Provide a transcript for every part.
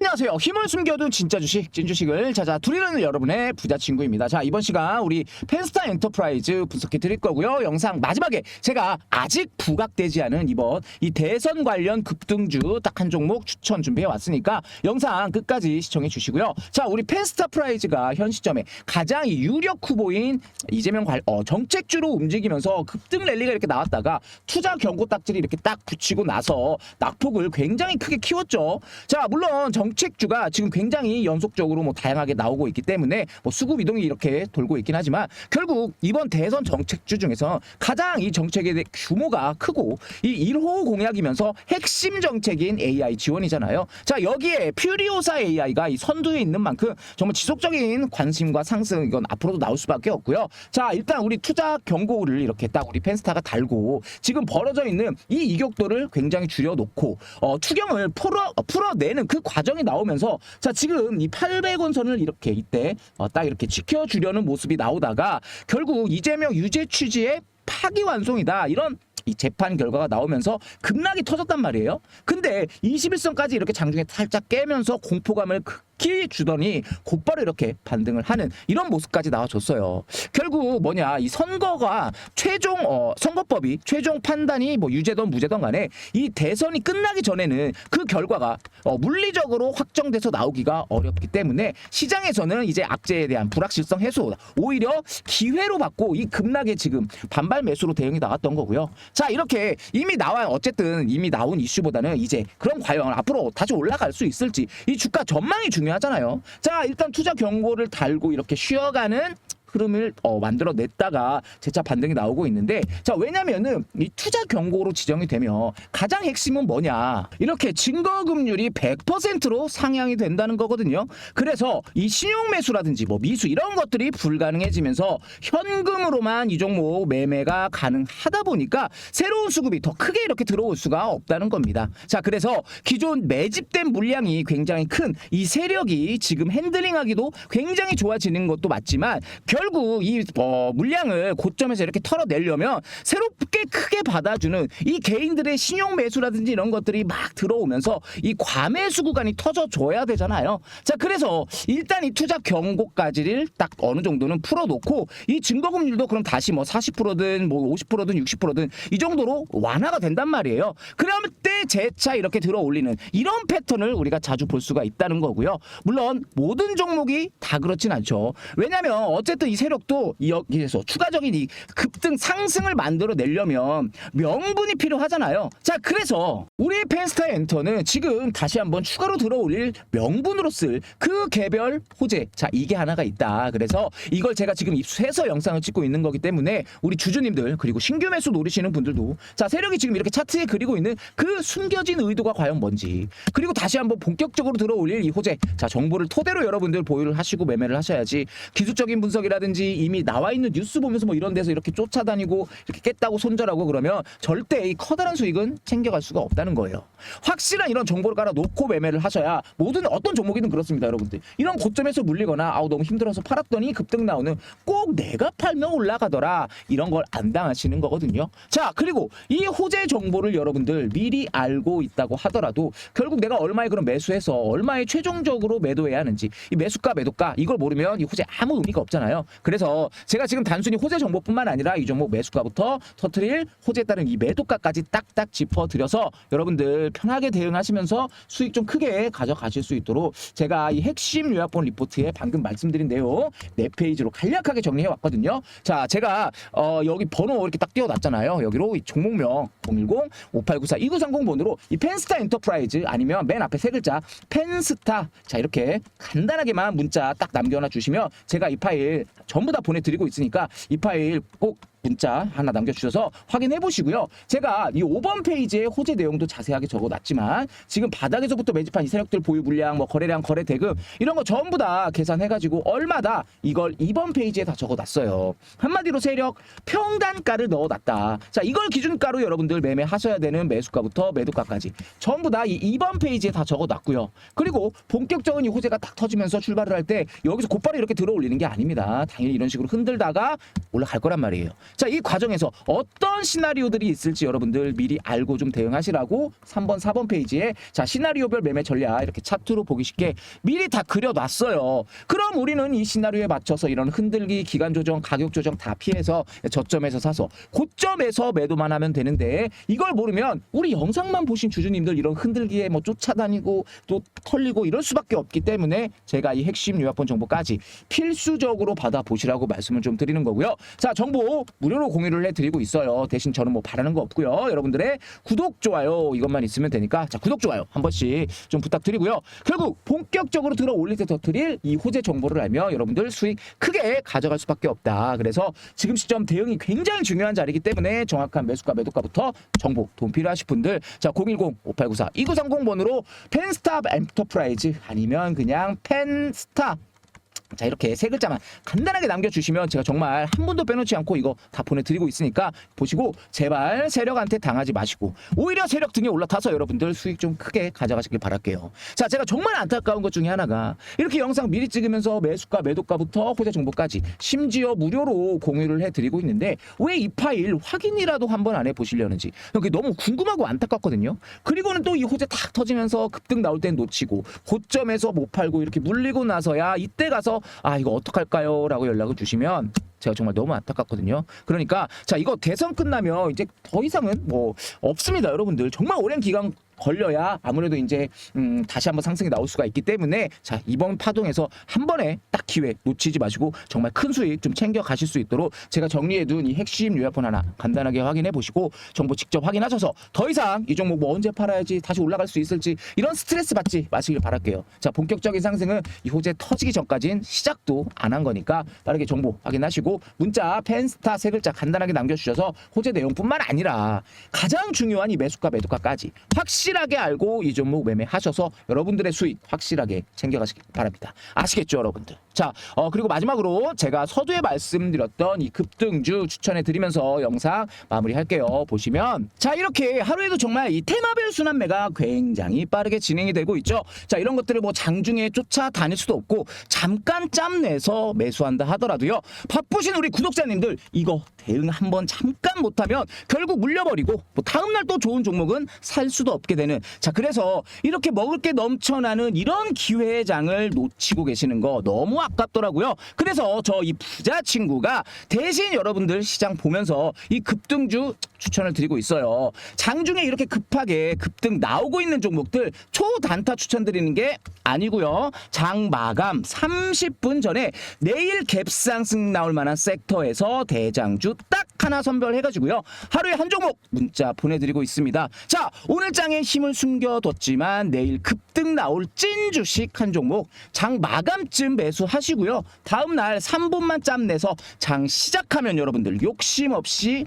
안녕하세요. 힘을 숨겨둔 진짜 주식, 찐주식을 찾아 드리는 여러분의 부자 친구입니다. 자, 이번 시간 우리 펜스타 엔터프라이즈 분석해 드릴 거고요. 영상 마지막에 제가 아직 부각되지 않은 이번 이 대선 관련 급등주 딱 한 종목 추천 준비해 왔으니까 영상 끝까지 시청해 주시고요. 자, 우리 펜스타 프라이즈가 현 시점에 가장 이 유력 후보인 이재명 관, 어, 정책주로 움직이면서 급등 랠리가 이렇게 나왔다가 투자 경고 딱지를 이렇게 딱 붙이고 나서 낙폭을 굉장히 크게 키웠죠. 자, 물론 정 책주가 지금 굉장히 연속적으로 뭐 다양하게 나오고 있기 때문에 뭐 수급 이동이 이렇게 돌고 있긴 하지만 결국 이번 대선 정책주 중에서 가장 이 정책의 대- 규모가 크고 이 1호 공약이면서 핵심 정책인 AI 지원이잖아요. 자, 여기에 퓨리오사 AI가 이 선두에 있는 만큼 정말 지속적인 관심과 상승 이건 앞으로도 나올 수밖에 없고요. 자, 일단 우리 투자 경고를 이렇게 딱 우리 펜스타가 달고 지금 벌어져 있는 이 이격도를 굉장히 줄여놓고 어, 추경을 풀어 어, 풀어내는 그 과정 이 나오면서 자 지금 이 800원 선을 이렇게 이때 어, 딱 이렇게 지켜주려는 모습이 나오다가 결국 이재명 유죄 취지의 파기완송이다 이런 이 재판 결과가 나오면서 급락이 터졌단 말이에요. 근데 21선까지 이렇게 장중에 살짝 깨면서 공포감을 극히 주더니 곧바로 이렇게 반등을 하는 이런 모습까지 나와줬어요. 결국 뭐냐 이 선거가 최종 어, 선거법이 최종 판단이 뭐 유죄든 무죄든 간에 이 대선이 끝나기 전에는 그 결과가 어, 물리적으로 확정돼서 나오기가 어렵기 때문에 시장에서는 이제 악재에 대한 불확실성 해소 오히려 기회로 받고 이 급락에 지금 반발 매수로 대응이 나왔던 거고요. 자 이렇게 이미 나와 어쨌든 이미 나온 이슈보다는 이제 그럼 과연 앞으로 다시 올라갈 수 있을지 이 주가 전망이 중요 하잖아요. 자 일단 투자 경고를 달고 이렇게 쉬어가는 흐름을 어, 만들어냈다가 재차 반등이 나오고 있는데 자 왜냐면은 이 투자 경고로 지정이 되면 가장 핵심은 뭐냐? 이렇게 증거금률이 100%로 상향이 된다는 거거든요. 그래서 이 신용 매수라든지 뭐 미수 이런 것들이 불가능해지면서 현금으로만 이 종목 매매가 가능하다 보니까 새로운 수급이 더 크게 이렇게 들어올 수가 없다는 겁니다. 자 그래서 기존 매집된 물량이 굉장히 큰 이 세력이 지금 핸들링하기도 굉장히 좋아지는 것도 맞지만 결국 이 어, 물량을 고점에서 이렇게 털어내려면 새롭게 크게 받아주는 이 개인들의 신용 매수라든지 이런 것들이 막 들어오면서 이 과매수 구간이 터져줘야 되잖아요. 자 그래서 일단 이 투자 경고까지를 딱 어느 정도는 풀어놓고 이 증거금률도 그럼 다시 뭐 40%든 뭐 50%든 60%든 이 정도로 완화가 된단 말이에요. 그러면 때 재차 이렇게 들어 올리는 이런 패턴을 우리가 자주 볼 수가 있다는 거고요. 물론 모든 종목이 다 그렇진 않죠. 왜냐하면 어쨌든 이 세력도 이 여기에서 추가적인 이 급등 상승을 만들어 내려면 명분이 필요하잖아요. 자 그래서 우리 펜스타 엔터는 지금 다시 한번 추가로 들어 올릴 명분으로 쓸 그 개별 호재 자 이게 하나가 있다. 그래서 이걸 제가 지금 입수해서 영상을 찍고 있는 거기 때문에 우리 주주님들 그리고 신규 매수 노리시는 분들도 자 세력이 지금 이렇게 차트에 그리고 있는 그 숨겨진 의도가 과연 뭔지 그리고 다시 한번 본격적으로 들어 올릴 이 호재 자 정보를 토대로 여러분들 보유를 하시고 매매를 하셔야지 기술적인 분석이라 든지 이미 나와 있는 뉴스 보면서 뭐 이런 데서 이렇게 쫓아다니고 이렇게 깼다고 손절하고 그러면 절대 이 커다란 수익은 챙겨갈 수가 없다는 거예요. 확실한 이런 정보를 깔아 놓고 매매를 하셔야 모든 어떤 종목이든 그렇습니다, 여러분들. 이런 고점에서 물리거나 아우 너무 힘들어서 팔았더니 급등 나오는 꼭 내가 팔면 올라가더라 이런 걸 안 당하시는 거거든요. 자 그리고 이 호재 정보를 여러분들 미리 알고 있다고 하더라도 결국 내가 얼마에 그럼 매수해서 얼마에 최종적으로 매도해야 하는지 이 매수가 매도가 이걸 모르면 이 호재 아무 의미가 없잖아요. 그래서 제가 지금 단순히 호재 정보뿐만 아니라 이 종목 매수가부터 터트릴 호재에 따른 이 매도가까지 딱딱 짚어드려서 여러분들 편하게 대응하시면서 수익 좀 크게 가져가실 수 있도록 제가 이 핵심 요약본 리포트에 방금 말씀드린 내용 네 페이지로 간략하게 정리해 왔거든요. 자, 제가 어, 여기 번호 이렇게 딱 띄워놨잖아요. 여기로 이 종목명 010-5894-2930 번호로 이 펜스타 엔터프라이즈 아니면 맨 앞에 세 글자 펜스타 자 이렇게 간단하게만 문자 딱 남겨놔 주시면 제가 이 파일 전부 다 보내드리고 있으니까 이 파일 꼭 문자 하나 남겨주셔서 확인해 보시고요. 제가 이 5번 페이지에 호재 내용도 자세하게 적어놨지만 지금 바닥에서부터 매집한 이 세력들 보유 물량, 뭐 거래량, 거래 대금 이런 거 전부 다 계산해가지고 얼마다 이걸 2번 페이지에 다 적어놨어요. 한마디로 세력 평단가를 넣어놨다. 자 이걸 기준가로 여러분들 매매하셔야 되는 매수가부터 매도가까지 전부 다 이 2번 페이지에 다 적어놨고요. 그리고 본격적인 이 호재가 딱 터지면서 출발을 할 때 여기서 곧바로 이렇게 들어 올리는 게 아닙니다. 당연히 이런 식으로 흔들다가 올라갈 거란 말이에요. 자, 이 과정에서 어떤 시나리오들이 있을지 여러분들 미리 알고 좀 대응하시라고 3번, 4번 페이지에 자, 시나리오별 매매 전략 이렇게 차트로 보기 쉽게 미리 다 그려놨어요. 그럼 우리는 이 시나리오에 맞춰서 이런 흔들기, 기간 조정, 가격 조정 다 피해서 저점에서 사서 고점에서 매도만 하면 되는데 이걸 모르면 우리 영상만 보신 주주님들 이런 흔들기에 뭐 쫓아다니고 또 털리고 이럴 수밖에 없기 때문에 제가 이 핵심 요약본 정보까지 필수적으로 받아 보시라고 말씀을 좀 드리는 거고요. 자, 정보 무료로 공유를 해 드리고 있어요. 대신 저는 뭐 바라는 거 없고요. 여러분들의 구독, 좋아요 이것만 있으면 되니까 자, 구독, 좋아요 한 번씩 좀 부탁드리고요. 결국 본격적으로 들어 올릴 때더 드릴 이 호재 정보를 알면 여러분들 수익 크게 가져갈 수밖에 없다. 그래서 지금 시점 대응이 굉장히 중요한 자리이기 때문에 정확한 매수가 매도가부터 정보 도움 필요하신 분들 자 010-5894-2930번으로 펜스탑 엔터프라이즈 아니면 그냥 펜스타 자 이렇게 세 글자만 간단하게 남겨주시면 제가 정말 한 분도 빼놓지 않고 이거 다 보내드리고 있으니까 보시고 제발 세력한테 당하지 마시고 오히려 세력 등에 올라타서 여러분들 수익 좀 크게 가져가시길 바랄게요. 자 제가 정말 안타까운 것 중에 하나가 이렇게 영상 미리 찍으면서 매수가 매도가부터 호재 정보까지 심지어 무료로 공유를 해드리고 있는데 왜 이 파일 확인이라도 한번 안 해보시려는지 너무 궁금하고 안타깝거든요. 그리고는 또 이 호재 탁 터지면서 급등 나올 땐 놓치고 고점에서 못 팔고 이렇게 물리고 나서야 이때 가서 아 이거 어떡할까요? 라고 연락을 주시면 제가 정말 너무 안타깝거든요. 그러니까 자 이거 대선 끝나면 이제 더 이상은 뭐 없습니다, 여러분들. 정말 오랜 기간 걸려야 아무래도 이제 음, 다시 한번 상승이 나올 수가 있기 때문에 자 이번 파동에서 한 번에 딱 기회 놓치지 마시고 정말 큰 수익 좀 챙겨 가실 수 있도록 제가 정리해둔 이 핵심 요약본 하나 간단하게 확인해 보시고 정보 직접 확인하셔서 더 이상 이 종목 뭐 언제 팔아야지 다시 올라갈 수 있을지 이런 스트레스 받지 마시길 바랄게요. 자 본격적인 상승은 이 호재 터지기 전까지는 시작도 안 한 거니까 빠르게 정보 확인하시고 문자 펜스타 세 글자 간단하게 남겨주셔서 호재 내용뿐만 아니라 가장 중요한 이 매수가 매도가까지 확실 하게 알고 이 종목 매매하셔서 여러분들의 수익 확실하게 챙겨가시기 바랍니다. 아시겠죠, 여러분들? 자, 어, 그리고 마지막으로 제가 서두에 말씀드렸던 이 급등주 추천해 드리면서 영상 마무리할게요. 보시면 자 이렇게 하루에도 정말 이 테마별 순환매가 굉장히 빠르게 진행이 되고 있죠. 자 이런 것들을 뭐 장중에 쫓아다닐 수도 없고 잠깐 짬 내서 매수한다 하더라도요. 바쁘신 우리 구독자님들 이거 대응 한번 잠깐 못하면 결국 물려버리고 뭐 다음날 또 좋은 종목은 살 수도 없게 되는 자 그래서 이렇게 먹을 게 넘쳐나는 이런 기회장을 놓치고 계시는 거 너무 아깝더라고요. 그래서 저 이 부자 친구가 대신 여러분들 시장 보면서 이 급등주 추천을 드리고 있어요. 장중에 이렇게 급하게 급등 나오고 있는 종목들 초단타 추천드리는 게 아니고요. 장 마감 30분 전에 내일 갭상승 나올 만한 섹터에서 대장주 딱 하나 선별해가지고요. 하루에 한 종목 문자 보내드리고 있습니다. 자, 오늘 장에 힘을 숨겨뒀지만 내일 급등 나올 찐 주식 한 종목 장 마감쯤 매수하시고요. 다음 날 3분만 짬 내서 장 시작하면 여러분들 욕심 없이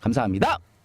감사합니다.